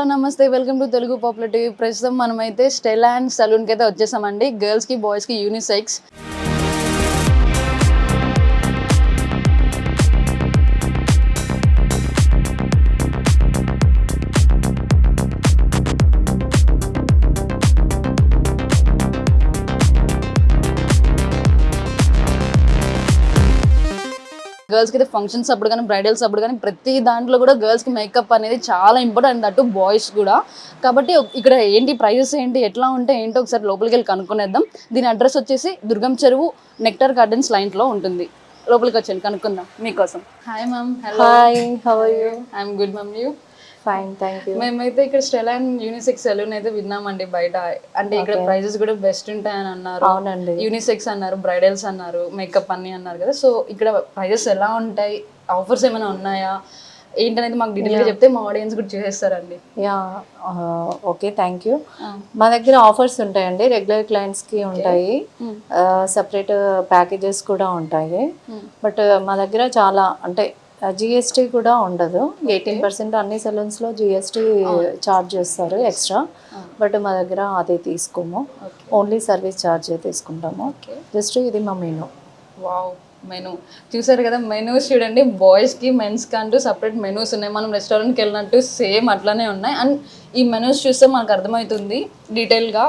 Hello నమస్తే. Welcome to Telugu popular TV ప్రస్తుతం మనమైతే స్టెల్ అండ్ సలూన్కి అయితే వచ్చేసామండి. గర్ల్స్కి బాయ్స్కి యూనిసెక్స్ గర్ల్స్కి అయితే ఫంక్షన్స్ అప్పుడు కానీ బ్రైడల్స్ అప్పుడు కానీ ప్రతి దాంట్లో కూడా గర్ల్స్కి మేకప్ అనేది చాలా ఇంపార్టెంట్ అండ్ అటు బాయ్స్ కూడా. కాబట్టి ఇక్కడ ఏంటి ప్రైజెస్ ఏంటి ఎట్లా ఉంటే ఏంటో ఒకసారి లోపలికి వెళ్ళి కనుక్కునేద్దాం. దీని అడ్రస్ వచ్చేసి దుర్గం చెరువు నెక్టర్ గార్డెన్స్ లైన్లో ఉంటుంది. లోపలికి వచ్చాను కనుక్కుందాం మీకోసం. Hi ma'am hello hi how are you I'm good ma'am you fine thank you మేమైతే ఇక్కడ స్టెల్ అండ్ యూనిసెక్స్ సెలూన్ అయితే విన్నామండి బయట. అంటే ఇక్కడ ప్రైజెస్ కూడా బెస్ట్ ఉంటాయని అన్నారు. అవునండి. యూనిసెక్స్ అన్నారు బ్రైడల్స్ అన్నారు మేకప్ అన్ని అన్నారు కదా. సో ఇక్కడ ప్రైజెస్ ఎలా ఉంటాయి? ఆఫర్స్ ఏమైనా ఉన్నాయా? ఏంటనేది మాకు డీటెయిల్గా చెప్తే మా ఆడియన్స్ కూడా చేసేస్తారండి. యా ఓకే థ్యాంక్ యూ మా దగ్గర ఆఫర్స్ ఉంటాయండి రెగ్యులర్ క్లయింట్స్కి ఉంటాయి. సపరేట్ ప్యాకేజెస్ కూడా ఉంటాయి. బట్ మా దగ్గర చాలా అంటే జిఎస్టీ కూడా ఉండదు. ఎయిటీన్ పర్సెంట్ అన్ని సెలూన్స్లో జిఎస్టీ చార్జ్ చేస్తారు ఎక్స్ట్రా బట్ మా దగ్గర అది తీసుకోము. ఓన్లీ సర్వీస్ ఛార్జ్ తీసుకుంటాము. జస్ట్ ఇది మా మెనూ వావ్ మెనూ చూసారు కదా మెనూస్ చూడండి. బాయ్స్కి మెన్స్కి అంటూ సపరేట్ మెనూస్ ఉన్నాయి. మనం రెస్టారెంట్కి వెళ్ళినట్టు సేమ్ అట్లానే ఉన్నాయి. అండ్ ఈ మెనూస్ చూస్తే మనకు అర్థమవుతుంది. డీటెయిల్గా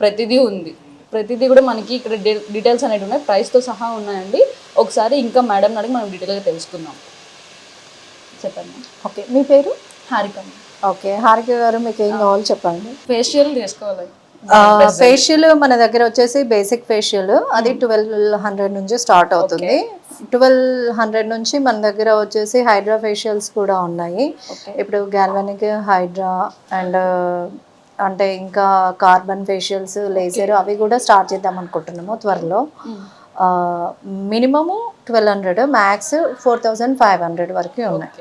ప్రతిదీ ఉంది. ప్రతిదీ కూడా మనకి ఇక్కడ డీటెయిల్స్ అనేవి ఉన్నాయి. ప్రైస్తో సహా ఉన్నాయండి. ఒకసారి ఇంకా మేడం అడిగి మనం డీటెయిల్గా తెలుసుకుందాం. చెప్పండి ఓకే మీ పేరు? హారిక ఓకే హారిక గారు మీకు ఏం కావాలో చెప్పండి. ఫేషియల్ చేసుకోవాలి ఫేషియల్ మన దగ్గర వచ్చేసి బేసిక్ ఫేషియల్. అది ట్వెల్వ్ హండ్రెడ్ నుంచి స్టార్ట్ అవుతుంది. ట్వెల్వ్ హండ్రెడ్ నుంచి మన దగ్గర వచ్చేసి హైడ్రా ఫేషియల్స్ కూడా ఉన్నాయి. ఇప్పుడు గ్యాల్వానిక్ హైడ్రా అండ్ అంటే ఇంకా కార్బన్ ఫేషియల్స్ లేజర్ అవి కూడా స్టార్ట్ చేద్దాం అనుకుంటున్నాము త్వరలో. Minimum twelve hundred max four thousand five hundred వరకు ఉన్నాయి.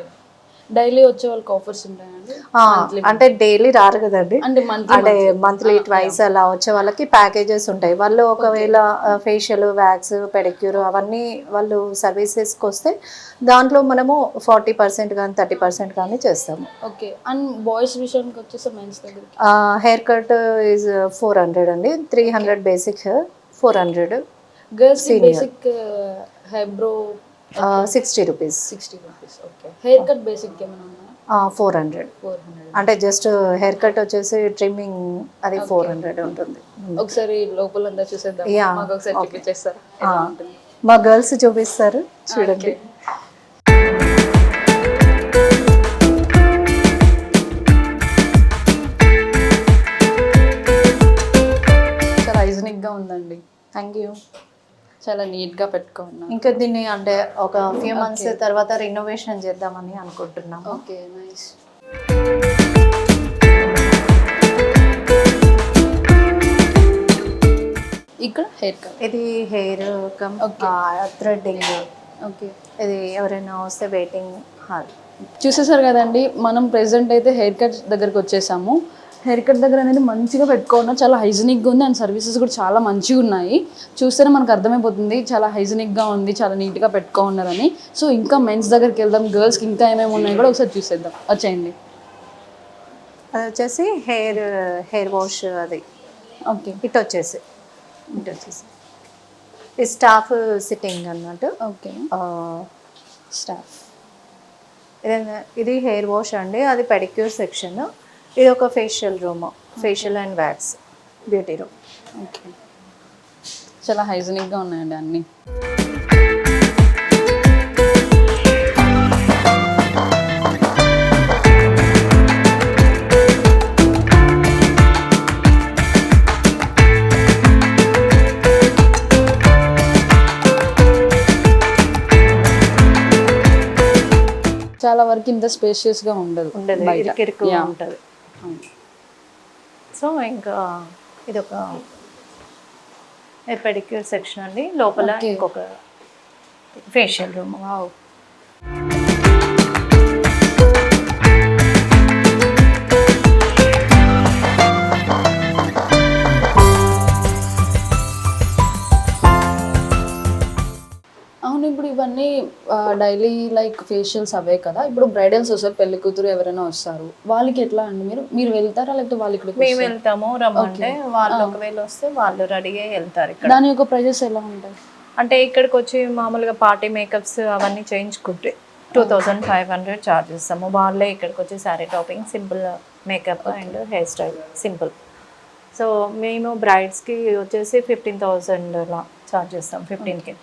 డైలీ వచ్చే వాళ్ళకి ఆఫర్స్ ఉంటాయండి? అంటే డైలీ రారు కదండి. అంటే మంత్లీ అంటే మంత్లీ ట్వైస్ అలా వచ్చే వాళ్ళకి ప్యాకేజెస్ ఉంటాయి. వాళ్ళు ఒకవేళ ఫేషియల్ వ్యాక్స్ పెడిక్యూర్ అవన్నీ వాళ్ళు సర్వీసెస్కి వస్తే దాంట్లో మనము ఫార్టీ పర్సెంట్ కానీ థర్టీ పర్సెంట్ కానీ చేస్తాము. ఓకే అండ్ బాయ్స్ విషయానికి వచ్చేసి men's hair cut is four hundred అండి. Three hundred basic four hundred girls basic eyebrow sixty rupees sixty rupees okay hair cut basic ఏమైనా ఫోర్ హండ్రెడ్ ఫోర్ హండ్రెడ్ అంటే just hair cut వచ్చేసి trimming అది four hundred ఉంటుంది. ఒకసారి లోపలంతా చూసేద్దాం. Yeah, మాకు ఒకసారి చూపించేస్తారు? ఎలా ఉంటుంది? మా గర్ల్స్ చూపిస్తారు. చూడండి. గా ఉందండి. థ్యాంక్ యూ చాలా నీట్గా పెట్టుకున్నాం ఇంకా దీన్ని అంటే ఒక ఫ్యూ మంత్స్ తర్వాత రినోవేషన్ చేద్దామని అనుకుంటున్నాము. ఓకే నైస్ ఇక్కడ హెయిర్ కట్ ఇది హెయిర్ కమ్ థ్రెడ్డింగ్ ఓకే ఇది ఎవరైనా వస్తే వెయిటింగ్ హాల్ చూసేసారు కదండి మనం ప్రెసెంట్ అయితే హెయిర్ కట్ దగ్గరికి వచ్చేసాము. హెయిర్ కట్ దగ్గర అనేది మంచిగా పెట్టుకున్నాం చాలా హైజీనిక్గా ఉంది. అండ్ సర్వీసెస్ కూడా చాలా మంచిగా ఉన్నాయి. చూస్తేనే మనకు అర్థమైపోతుంది చాలా హైజీనిక్గా ఉంది చాలా నీట్గా పెట్టుకున్నారని సో ఇంకా మెన్స్ దగ్గరికి వెళ్దాం గర్ల్స్కి ఇంకా ఏమేమి ఉన్నాయి కూడా ఒకసారి చూసేద్దాం. వచ్చేయండి. అది వచ్చేసి హెయిర్ హెయిర్ వాష్ అది. ఓకే. ఇటు వచ్చేసి. ఇటు వచ్చేసి. స్టాఫ్ సిట్టింగ్ అన్నట్టు ఓకే. స్టాఫ్. ఇది హెయిర్ వాష్ అండి. అది పెడిక్యూర్ సెక్షన్. ఇది ఒక facial room facial and wax beauty room okay చాలా హైజీనిక్గా ఉన్నాయండి అన్నీ చాలా వరకు ఇంత స్పేషియస్గా ఉండదు ఉండదు Yeah. ఉంటుంది. సో ఇంకా ఇది ఒక పెడిక్యూర్ సెక్షన్ అండి. లోపల. ఇంకొక ఫేషియల్ రూమ్. ఇవన్నీ డైలీ లైక్ ఫేషియల్స్ అవే కదా. ఇప్పుడు బ్రైడల్స్ వస్తారు పెళ్ళి కూతురు ఎవరైనా వస్తారు. వాళ్ళకి ఎట్లా అండి మీరు? మీరు వెళ్తారా? లేకపోతే వాళ్ళు ఇక్కడికి మేము వెళ్తాము రమ్మంటే వాళ్ళు ఒకవేళ వస్తే వాళ్ళు రెడీ అయ్యి వెళ్తారు ఇక్కడ. దాని యొక్క ప్రైజెస్ ఎలా ఉంటాయి? అంటే ఇక్కడికి వచ్చి మామూలుగా పార్టీ మేకప్స్ అవన్నీ చేయించుకుంటే two thousand five hundred charge చేస్తాము. వాళ్ళే ఇక్కడికి వచ్చి sari topping simple makeup and hair style simple so మేము బ్రైడ్స్కి వచ్చేసి ఫిఫ్టీన్ థౌజండ్ అలా ఛార్జ్ చేస్తాం ఫిఫ్టీన్కి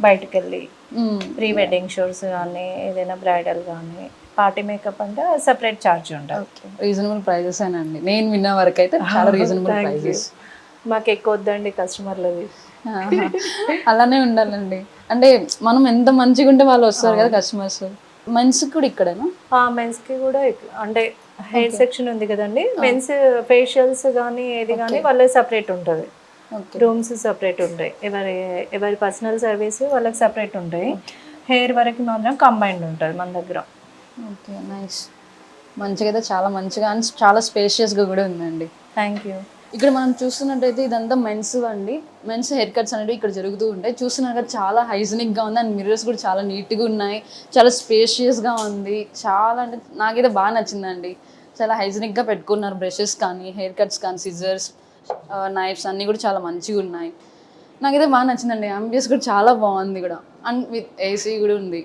బయటకు వెళ్ళి మ్మ్. ప్రీ వెడ్డింగ్ షూట్స్ కానీ ఏదైనా బ్రైడల్ కానీ పార్టీ మేకప్ అంటే సపరేట్ ఛార్జ్ ఉంటుంది. రీజనబుల్ ప్రైజెస్ అండి నేను విన్న వరకు అయితే చాలా రీజనబుల్ ప్రైజెస్ మాకు ఎక్కువ వద్దండి కస్టమర్లది. అలానే ఉండాలండి. అంటే మనం ఎంత మంచిగా ఉంటే వాళ్ళు వస్తారు కదా కస్టమర్స్ మెన్స్ కూడా ఇక్కడేనా? మెన్స్కి కూడా ఎక్కు- అంటే హెయిర్ సెక్షన్ ఉంది కదండి. మెన్స్ ఫేషియల్స్ కానీ ఏది కానీ వాళ్ళకి సపరేట్ ఉంటుంది. రూమ్స్ సపరేట్ ఉంటాయి. ఎవరి ఎవరి పర్సనల్ సర్వీస్ వాళ్ళకి సపరేట్ ఉంటాయి. హెయిర్ వరకు మాత్రం కంబైన్డ్ ఉంటుంది మన దగ్గర. ఓకే నైస్ మంచిగా అయితే చాలా మంచిగా అండ్ చాలా స్పేషియస్గా కూడా ఉందండి. థ్యాంక్ యూ ఇక్కడ మనం చూస్తున్నట్టయితే ఇదంతా మెన్స్ అండి. మెన్స్ హెయిర్ కట్స్ అనేవి ఇక్కడ జరుగుతూ ఉంటాయి. చూస్తున్నారు కదా చాలా హైజీనిక్గా ఉంది. అండ్ మిర్రర్స్ కూడా చాలా నీట్గా ఉన్నాయి. చాలా స్పేషియస్గా ఉంది. చాలా అంటే నాకైతే బాగా నచ్చిందండి. చాలా హైజీనిక్గా పెట్టుకున్నారు బ్రషెస్ కానీ హెయిర్ కట్స్ కానీ సిజర్స్ నైఫ్స్ అన్నీ కూడా చాలా మంచిగా ఉన్నాయి. నాకైతే బాగా నచ్చిందండి. అంబియస్ కూడా చాలా బాగుంది కూడా అండ్ విత్ ఏసీ కూడా ఉంది.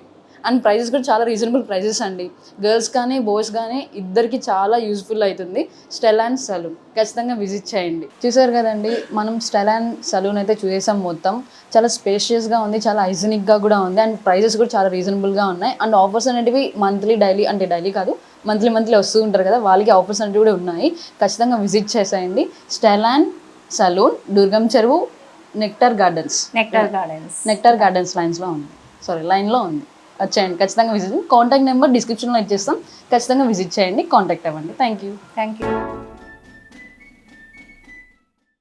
అండ్ ప్రైజెస్ కూడా చాలా రీజనబుల్ ప్రైజెస్ అండి. గర్ల్స్ కానీ బాయ్స్ కానీ ఇద్దరికి చాలా యూస్ఫుల్ అవుతుంది. Stel and salon. ఖచ్చితంగా విజిట్ చేయండి. చూసారు కదండి మనం స్టెల్ అండ్ సలూన్ అయితే చూసేసాం మొత్తం. చాలా స్పేషియస్గా ఉంది చాలా హైజీనిక్గా కూడా ఉంది అండ్ ప్రైజెస్ కూడా చాలా రీజనబుల్గా ఉన్నాయి. అండ్ ఆఫర్స్ అనేటివి మంత్లీ డైలీ అంటే డైలీ కాదు మంత్లీ మంత్లీ వస్తూ ఉంటారు కదా వాళ్ళకి ఆఫర్స్ అనేవి కూడా ఉన్నాయి. ఖచ్చితంగా విజిట్ చేసేయండి. స్టెల్ and salon Durgam Cheruvu Nectar Gardens Nectar Gardens Nectar Gardens లైన్స్లో ఉంది. సారీ లైన్లో ఉంది. వచ్చేయండి. ఖచ్చితంగా విజిట్ కాంటాక్ట్ నెంబర్ డిస్క్రిప్షన్లో ఇచ్చేస్తాం. ఖచ్చితంగా విజిట్ చేయండి. కాంటాక్ట్ అవ్వండి. Thank you thank you